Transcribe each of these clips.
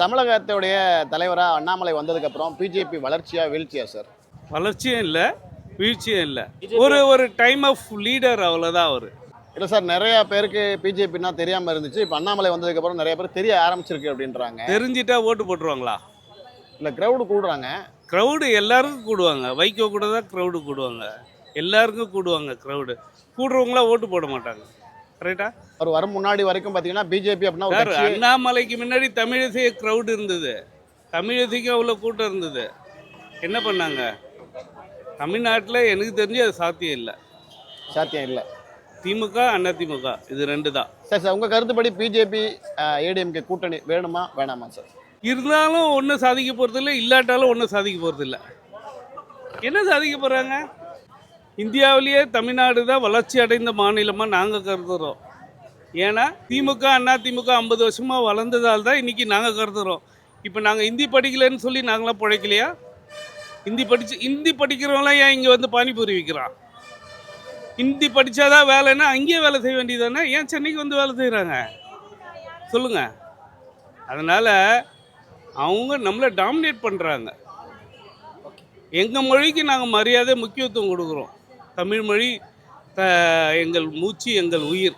தமிழகத்துடைய தலைவராக அண்ணாமலை வந்ததுக்கப்புறம் பிஜேபி வளர்ச்சியா வீழ்ச்சியா சார்? வளர்ச்சியும் இல்லை வீழ்ச்சியும் இல்லை. ஒரு ஒரு டைம் ஆஃப் லீடர் அவ்வளோதான் அவர். இல்லை சார் நிறைய பேருக்கு பிஜேபின்னா தெரியாமல் இருந்துச்சு. இப்போ அண்ணாமலை வந்ததுக்கப்புறம் நிறைய பேர் தெரிய ஆரம்பிச்சிருக்கு அப்படின்றாங்க. தெரிஞ்சிட்டா ஓட்டு போட்டுருவாங்களா? இல்லை க்ரௌடு கூடுறாங்க. க்ரௌடு எல்லாருக்கும் கூடுவாங்க. வைகோ கூட தான் க்ரௌடு கூடுவாங்க. எல்லாருக்கும் கூடுவாங்க க்ரௌடு கூடுறவங்களாம் ஓட்டு போட மாட்டாங்க. கரெக்டா அவர் வரும் முன்னாடி வரைக்கும் பார்த்தீங்கன்னா பிஜேபி அப்படின்னா அண்ணாமலைக்கு முன்னாடி தமிழிசை க்ரௌடு இருந்தது. தமிழிசைக்கும் அவ்வளோ கூட்டம் இருந்தது. என்ன பண்ணாங்க? தமிழ்நாட்டில் எனக்கு தெரிஞ்சு அது சாத்தியம் இல்லை. சாத்தியம் இல்லை. திமுக அண்ணா திமுக இது ரெண்டு தான். சார் சார் உங்கள் கருத்துப்படி பிஜேபி ஏடிஎம்கே கூட்டணி வேணுமா வேணாமா சார்? இருந்தாலும் ஒன்றும் சாதிக்க போகிறதில்ல இல்லாட்டாலும் ஒன்றும் சாதிக்க போகிறதில்ல என்ன சாதிக்க போகிறாங்க இந்தியாவிலேயே தமிழ்நாடு தான் வளர்ச்சி அடைந்த மாநிலமாக நாங்கள் கருதுகிறோம் ஏன்னா திமுக அண்ணா திமுக ஐம்பது வருஷமாக வளர்ந்ததால் தான் இன்றைக்கி நாங்கள் கருதுகிறோம் இப்போ நாங்கள் ஹிந்தி படிக்கலைன்னு சொல்லி நாங்களாம் பிழைக்கலையா? ஹிந்தி படிச்சு ஹிந்தி படிக்கிறவங்களாம் ஏன் இங்கே வந்து பானிபூரி விற்கிறான்? ஹிந்தி படித்தாதான் வேலைன்னா அங்கேயே வேலை செய்ய வேண்டியதானே ஏன் சென்னைக்கு வந்து வேலை செய்கிறாங்க சொல்லுங்கள் அதனால் அவங்க நம்மளை டாமினேட் பண்ணுறாங்க எங்கள் மொழிக்கு நாங்கள் மரியாதை முக்கியத்துவம் கொடுக்குறோம். தமிழ் மொழி த எங்கள் மூச்சு எங்கள் உயிர்.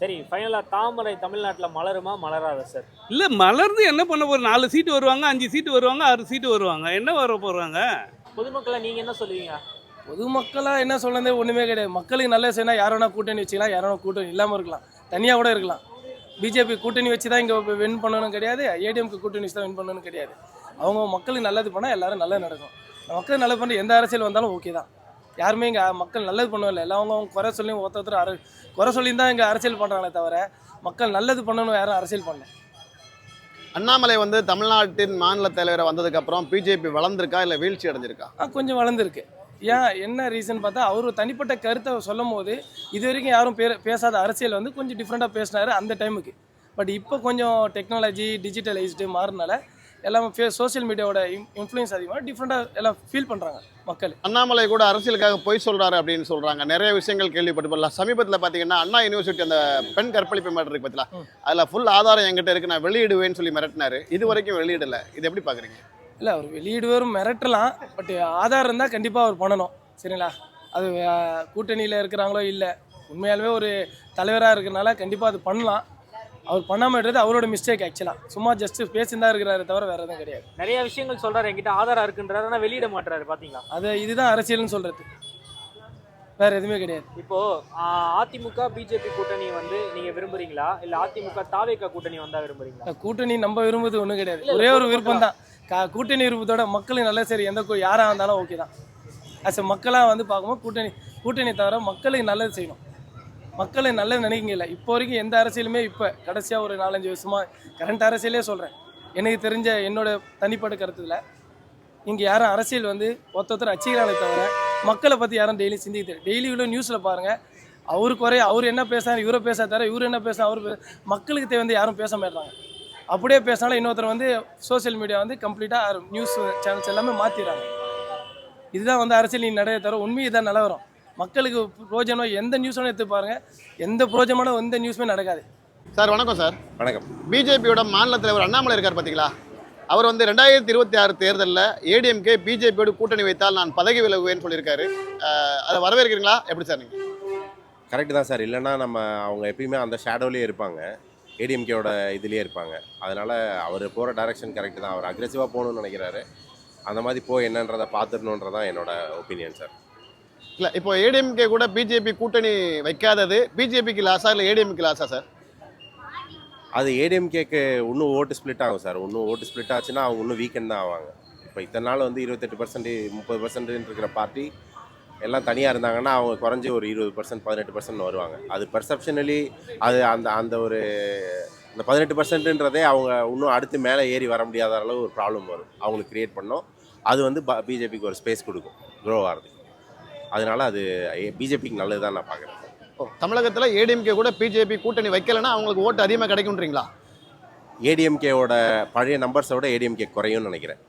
சரி ஃபைனலாக தாமரை தமிழ்நாட்டில் மலருமா மலராதா சார் இல்லை மலர்ந்து என்ன பண்ண போகிற நாலு சீட்டு வருவாங்க அஞ்சு சீட்டு வருவாங்க ஆறு சீட்டு வருவாங்க. என்ன வர போகிறாங்க பொதுமக்களை நீங்கள் என்ன சொல்லுவீங்க? பொதுமக்களாக என்ன சொல்லுறதே ஒன்றுமே கிடையாது. மக்களுக்கு நல்ல செய்யணும் யார் வேணா கூட்டணி வச்சுக்கலாம் யார் வேணா கூட்டணி இல்லாமல் இருக்கலாம். தனியாக கூட இருக்கலாம். பிஜேபி கூட்டணி வச்சு தான் இங்கே வின் பண்ணணும் கிடையாது. ஏடிஎம்க்கு கூட்டணி வச்சு தான் வின் பண்ணணும் கிடையாது. அவங்க மக்களுக்கு நல்லது பண்ணால் எல்லாரும் நல்லது நடக்கும். மக்கள் நல்லது பண்ண எந்த அரசியல் வந்தாலும் ஓகே தான். யாருமே இங்கே மக்கள் நல்லது பண்ணவில்லை எல்லாம் அவங்க அவங்க குறை சொல்லி ஒருத்தர் ஒருத்தர் அர குறை சொல்லி தான் இங்கே அரசியல் பண்ணுறாங்களே தவிர மக்கள் நல்லது பண்ணணும் யாரும் அரசியல் பண்ணல. அண்ணாமலை வந்து தமிழ்நாட்டின் மாநில தலைவரை வந்ததுக்கப்புறம் பிஜேபி வளர்ந்துருக்கா இல்லை வீழ்ச்சி அடைஞ்சிருக்கா? ஆ கொஞ்சம் வளர்ந்துருக்கு. ஏன் என்ன ரீசன் பார்த்தா அவர் தனிப்பட்ட கருத்தை சொல்லும் போது இது வரைக்கும் யாரும் பே பேசாத அரசியல் வந்து கொஞ்சம் டிஃப்ரெண்ட்டாக பேசினாரு அந்த டைமுக்கு பட் இப்போ கொஞ்சம் டெக்னாலஜி டிஜிட்டலைஸ்டு மாறினால எல்லாமே ஃபே சோஷியல் மீடியாவோட இன்ஃப்ளூயன்ஸ் அதிகமாக டிஃப்ரெண்ட்டாக எல்லாம் ஃபீல் பண்ணுறாங்க மக்கள். அண்ணாமலை கூட அரசியலுக்காக பொய் சொல்றாரு அப்படின்னு சொல்றாங்க. நிறைய விஷயங்கள் கேள்விப்பட்டு சமீபத்தில் பார்த்தீங்கன்னா அண்ணா யூனிவர்சிட்டி அந்த பெண் கற்பழிப்பு மேட்டர் இருக்கு பார்த்தீங்களா. அதில் ஃபுல் ஆதாரம் என்கிட்ட இருக்கு. நான் வெளியிடுவேன்னு சொல்லி மிரட்டினாரு. இது வரைக்கும் வெளியிடல. இது எப்படி பார்க்குறீங்க இல்லை அவர் வெளியிடுவாரும் மிரட்டலாம். பட் ஆதாரம் இருந்தால் கண்டிப்பாக அவர் பண்ணணும். சரிங்களா? அது கூட்டணியில் இருக்கிறாங்களோ இல்லை உண்மையாலுமே ஒரு தலைவராக இருக்கிறனால கண்டிப்பாக அது பண்ணலாம். அவர் பண்ணாமல் இருக்கிறது அவரோட மிஸ்டேக் ஆக்சுவலாக சும்மா ஜஸ்ட் பேசியிருந்தா இருக்கிறாரு தவிர வேறு எதுவும் கிடையாது. நிறைய விஷயங்கள் சொல்றாரு என்கிட்ட ஆதாரம் இருக்குன்றாரு ஆனால் வெளியிட மாட்டாரு பாத்தீங்களா? அது இதுதான் அரசியல்னு சொல்றது. வேற எதுவுமே கிடையாது. இப்போ ஆஹ், அதிமுக பிஜேபி கூட்டணி வந்து நீங்க விரும்புறீங்களா? இல்ல அதிமுக தாவேக கூட்டணி வந்தா விரும்புறீங்களா? கூட்டணி நம்ம விரும்புவது ஒன்றும் கிடையாது. ஒரே ஒரு? விருப்பம் தான். கூட்டணி விருப்பத்தோட மக்களுக்கு நல்ல சரி எந்த கூ- யாரா இருந்தாலும் ஓகே தான். அஸ் மக்களாக வந்து பார்க்கும்போது கூட்டணி கூட்டணி தவிர மக்களுக்கு நல்லது செய்யணும். மக்களை நல்லது நினைக்கிங்க இல்லை இப்போ வரைக்கும் எந்த அரசியலுமே இப்போ கடைசியாக ஒரு நாலஞ்சு வருஷமாக கரண்ட் அரசியலே சொல்கிறேன் எனக்கு தெரிஞ்ச என்னோட தனிப்பட்ட கருத்துல இங்கே யாரும் அரசியல் வந்து ஒருத்தர் அச்சிக்கிறாங்களே தவிர மக்களை பற்றி யாரும் டெய்லி சிந்திக்க டெய்லி இவ்வளோ நியூஸில் பாருங்கள் அவரு குறைய அவர் என்ன பேசுறாரு இவரை பேச தவிர இவர் என்ன பேசுறாரு அவர் மக்களுக்கு தேவை வந்து யாரும் பேச மாட்டாங்க அப்படியே பேசினாலும் இன்னொருத்தர் வந்து சோஷியல் மீடியா வந்து கம்ப்ளீட்டாக நியூஸ் சேனல்ஸ் எல்லாமே மாற்றிடுறாங்க இதுதான் வந்து அரசியல் நீ நடைய தவிர உண்மை தான் நிலவரம். மக்களுக்கு பிரோஜனம் எந்த நியூஸும் எடுத்து பாருங்க. எந்த பிரோஜனமான எந்த நியூஸுமே நடக்காது. சார் வணக்கம் சார். வணக்கம். பிஜேபியோட மாநில தலைவர் அண்ணாமலை இருக்கார் பார்த்தீங்களா அவர் வந்து ரெண்டாயிரத்தி இருபத்தி ஆறு தேர்தலில் ஏடிஎம்கே பிஜேபியோட கூட்டணி வைத்தால் நான் பதவி விலகுவேன்னு சொல்லியிருக்காரு. அதை வரவேற்கிறீங்களா? எப்படி சார் நீங்கள் கரெக்டு தான் சார். இல்லைன்னா நம்ம அவங்க எப்பயுமே அந்த ஷேடோலேயே இருப்பாங்க. ஏடிஎம்கேவோட இதுலேயே இருப்பாங்க. அதனால் அவர் போகிற டைரக்ஷன் கரெக்டு தான். அவர் அக்ரெசிவாக போகணும்னு நினைக்கிறாரு. அந்த மாதிரி போய் என்னன்றதை பார்த்துடணுன்றதான் என்னோட ஒப்பீனியன் சார் இல்லை இப்போ ஏடிஎம்கே கூட பிஜேபி கூட்டணி வைக்காதது. பிஜேபிக்கு லாஸா இல்லை ஏடிஎம்கே லாஸா சார்? அது ஏடிஎம்கேக்கு இன்னும் ஓட்டு ஸ்ப்ளிட் ஆகும் சார். இன்னும் ஓட்டு ஸ்ப்ளிட் ஆச்சுன்னா அவங்க இன்னும் வீக்கெண்ட் தான் ஆவாங்க. இப்போ இத்தனை நாள் வந்து இருபத்தெட்டு பர்சன்ட் முப்பது பர்சன்ட் இருக்கிற பார்ட்டி எல்லாம் தனியாக இருந்தாங்கன்னா அவங்க குறைஞ்சி ஒரு இருபது பர்சன்ட் பதினெட்டு பர்சன்ட் வருவாங்க. அது பர்செப்ஷனலி அது அந்த அந்த ஒரு இந்த பதினெட்டு பர்சன்ட்ன்றதே அவங்க இன்னும் அடுத்து மேலே ஏறி வர முடியாத அளவு ஒரு ப்ராப்ளம் வரும். அவங்களுக்கு க்ரியேட் பண்ணோம். அது வந்து பிஜேபிக்கு ஒரு ஸ்பேஸ் கொடுக்கும். க்ரோ ஆகிறதுக்கு. அதனால அது பிஜேபிக்கு நல்லது தான் நான் பார்க்குறேன். ஓ தமிழகத்தில் ஏடிஎம்கே கூட பிஜேபி கூட்டணி வைக்கலைன்னா அவங்களுக்கு ஓட்டு அதிகமாக கிடைக்கும்ன்றீங்களா? ஏடிஎம்கேவோட பழைய நம்பர்ஸை விட ஏடிஎம்கே குறையும்னு நினைக்கிறேன்.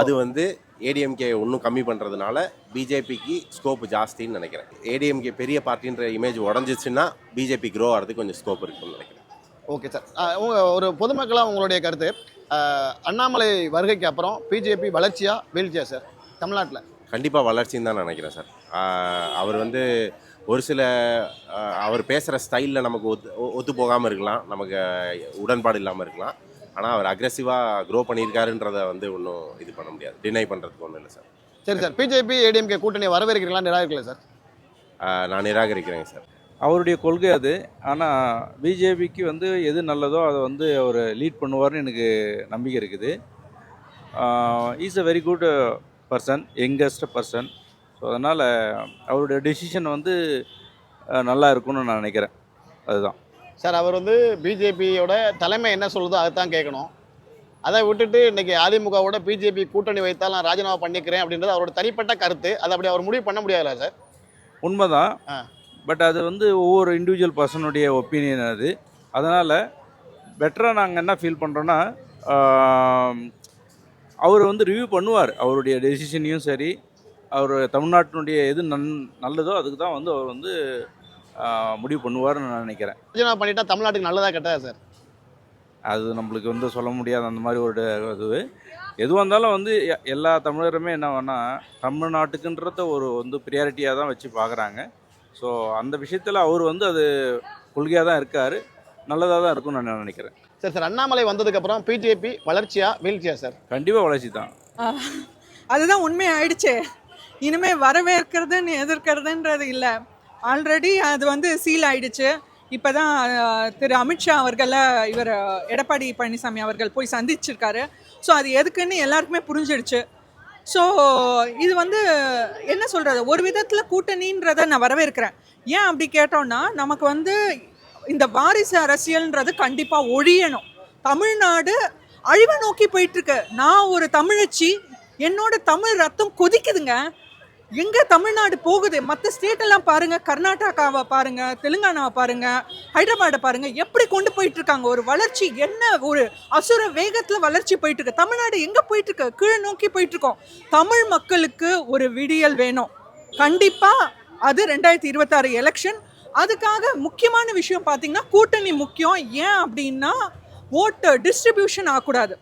அது வந்து ஏடிஎம்கே இன்னும் கம்மி பண்ணுறதுனால பிஜேபிக்கு ஸ்கோப் ஜாஸ்தின்னு நினைக்கிறேன். ஏடிஎம்கே பெரிய பார்ட்டின்ற இமேஜ் உடஞ்சிச்சுன்னா பிஜேபி க்ரோ ஆகிறதுக்கு கொஞ்சம் ஸ்கோப் இருக்குன்னு நினைக்கிறேன். Okay sir. உங்க ஒரு பொதுமக்களாக உங்களுடைய கருத்து அண்ணாமலை வருகைக்கு அப்புறம் பிஜேபி வளர்ச்சியா வீழ்ச்சியா சார்? தமிழ்நாட்டில். கண்டிப்பாக வளர்ச்சின்னு தான் நினைக்கிறேன் சார். அவர் வந்து ஒரு சில அவர் பேசுகிற ஸ்டைலில் நமக்கு ஒத்து ஒ- ஒத்து போகாமல் இருக்கலாம். நமக்கு உடன்பாடு இல்லாமல் இருக்கலாம். ஆனால் அவர் அக்ரெசிவாக க்ரோ பண்ணியிருக்காருன்றதை வந்து ஒன்றும் இது பண்ண முடியாது. டினை பண்ணுறதுக்கு ஒன்றும் இல்லை சார். சரி சார் பிஜேபி ஏடிஎம்கே கூட்டணியை வரவேற்கிறீங்களா நிராகரிக்கல சார். நான் நிராகரிக்கிறேங்க சார். அவருடைய கொள்கை அது. ஆனால் பிஜேபிக்கு வந்து எது நல்லதோ அதை வந்து அவர் லீட் பண்ணுவார்னு எனக்கு நம்பிக்கை இருக்குது. Is a very good person youngest person so அதனால் அவருடைய டெசிஷன் வந்து நல்லா இருக்கும்னு நான் நினைக்கிறேன். அதுதான். சார் அவர் வந்து பிஜேபியோட தலைமை என்ன சொல்லுதோ அதை தான் கேட்கணும். அதை விட்டுட்டு இன்னைக்கு அதிமுகவோட பிஜேபி கூட்டணி வைத்தால் நான் ராஜினாமா பண்ணிக்கிறேன் அப்படின்றது அவரோட தனிப்பட்ட கருத்து. அதை அப்படி அவர் முடிவு பண்ண முடியாதுல்ல சார்? உண்மைதான். பட் அது வந்து ஒவ்வொரு இண்டிவிஜுவல் பர்சனுடைய ஒப்பீனியன் அது. அதனால் பெட்டராக நாங்கள் என்ன ஃபீல் பண்ணுறோன்னா அவர் வந்து ரிவ்யூ பண்ணுவார். அவருடைய டெசிஷனையும் சரி அவர் தமிழ்நாட்டினுடைய எது நன் நல்லதோ அதுக்கு தான் வந்து அவர் வந்து முடிவு பண்ணுவார்னு நான் நினைக்கிறேன். ராஜினாமா பண்ணிட்டா தமிழ்நாட்டுக்கு நல்லதா கெட்டதா சார்? அது நம்மளுக்கு வந்து சொல்ல முடியாத அந்த மாதிரி ஒரு இது. எதுவாக இருந்தாலும் வந்து எல்லா தமிழருமே என்ன வேணால் தமிழ்நாட்டுக்குன்றத ஒரு வந்து ப்ரியாரிட்டியாக தான் வச்சு பார்க்குறாங்க ஸோ அந்த விஷயத்தில் அவர் வந்து அது கொள்கையாக தான் இருக்கார். நல்லதாக தான் இருக்கும்னு நான் நினைக்கிறேன். சரி சார் அண்ணாமலை வந்ததுக்கு அப்புறம் பிஜேபி வளர்ச்சியா வீழ்ச்சியா சார்? கண்டிப்பாக வளர்ச்சி தான் அதுதான் உண்மை ஆயிடுச்சே இனிமே வரவேற்கிறதுன்னு எதிர்க்கிறதுன்றது இல்லை. ஆல்ரெடி அது வந்து சீல் ஆயிடுச்சு. இப்போதான் திரு அமித்ஷா அவர்களை இவர் எடப்பாடி பழனிசாமி அவர்கள் போய் சந்திச்சிருக்காரு. ஸோ அது எதுக்குன்னு எல்லாருக்குமே புரிஞ்சிடுச்சு. ஸோ இது வந்து என்ன சொல்கிறது ஒரு விதத்தில் கூட்டணின்றதை நான் வரவேற்கிறேன். ஏன் அப்படி கேட்டோம்னா நமக்கு வந்து இந்த வாரிசு அரசியல்ன்றது கண்டிப்பாக ஒழியணும். தமிழ்நாடு அழிவை நோக்கி போயிட்டுருக்கு. நான் ஒரு தமிழச்சி என்னோட தமிழ் ரத்தம் கொதிக்குதுங்க. எங்கே தமிழ்நாடு போகுது? மற்ற ஸ்டேட்டெல்லாம் பாருங்கள் பாருங்க கர்நாடகாவை பாருங்கள் தெலுங்கானாவை பாருங்கள் ஹைதராபாடை பாருங்கள் எப்படி கொண்டு போயிட்டுருக்காங்க? ஒரு வளர்ச்சி என்ன? ஒரு அசுர வேகத்தில் வளர்ச்சி போயிட்டுருக்கு. தமிழ்நாடு எங்கே போயிட்டுருக்கு? கீழே நோக்கி போயிட்டுருக்கோம். தமிழ் மக்களுக்கு ஒரு விடியல் வேணும். கண்டிப்பாக அது ரெண்டாயிரத்தி இருபத்தாறு எலெக்ஷன் அதுக்காக முக்கியமான விஷயம் பார்த்தீங்கன்னா கூட்டணி முக்கியம். ஏன் அப்படின்னா ஓட்டு டிஸ்ட்ரிபியூஷன் ஆகக்கூடாது.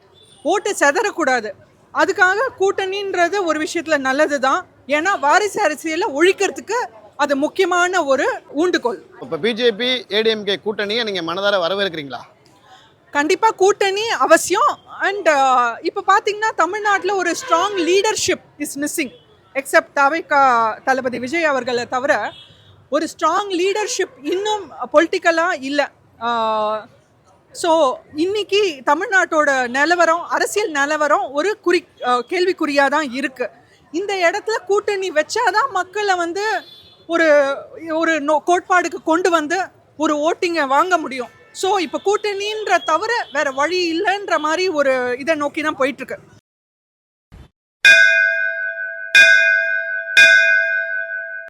ஓட்டு செதறக்கூடாது. அதுக்காக கூட்டணின்றது ஒரு விஷயத்தில் நல்லது தான் ஏன்னா வாரிசு அரசியலை ஒழிக்கிறதுக்கு அது முக்கியமான ஒரு ஊண்டுகோல். இப்போ பிஜேபி ஏடிஎம்கே கூட்டணியை நீங்கள் மனதார வரவேற்கிறீங்களா? கண்டிப்பாக கூட்டணி அவசியம். அண்ட் இப்போ பார்த்தீங்கன்னா தமிழ்நாட்டில் ஒரு strong leadership is missing except தவைக்கா Thalapathy Vijay அவர்களை தவிர ஒரு ஸ்ட்ராங் லீடர்ஷிப் இன்னும் பொலிட்டிக்கலாக இல்லை. ஸோ இன்னைக்கு தமிழ்நாட்டோட நிலவரம் அரசியல் நிலவரம் ஒரு குறி கேள்விக்குறியாக தான் இருக்குது இந்த இடத்துல கூட்டணி வச்சாதான் மக்களை வந்து ஒரு ஒரு நோ கோட்பாடுக்கு கொண்டு வந்து ஒரு ஓட்டிங்கை வாங்க முடியும். ஸோ இப்போ கூட்டணின்ற தவிர வேற வழி இல்லைன்ற மாதிரி ஒரு இதை நோக்கி தான் போயிட்டுருக்கு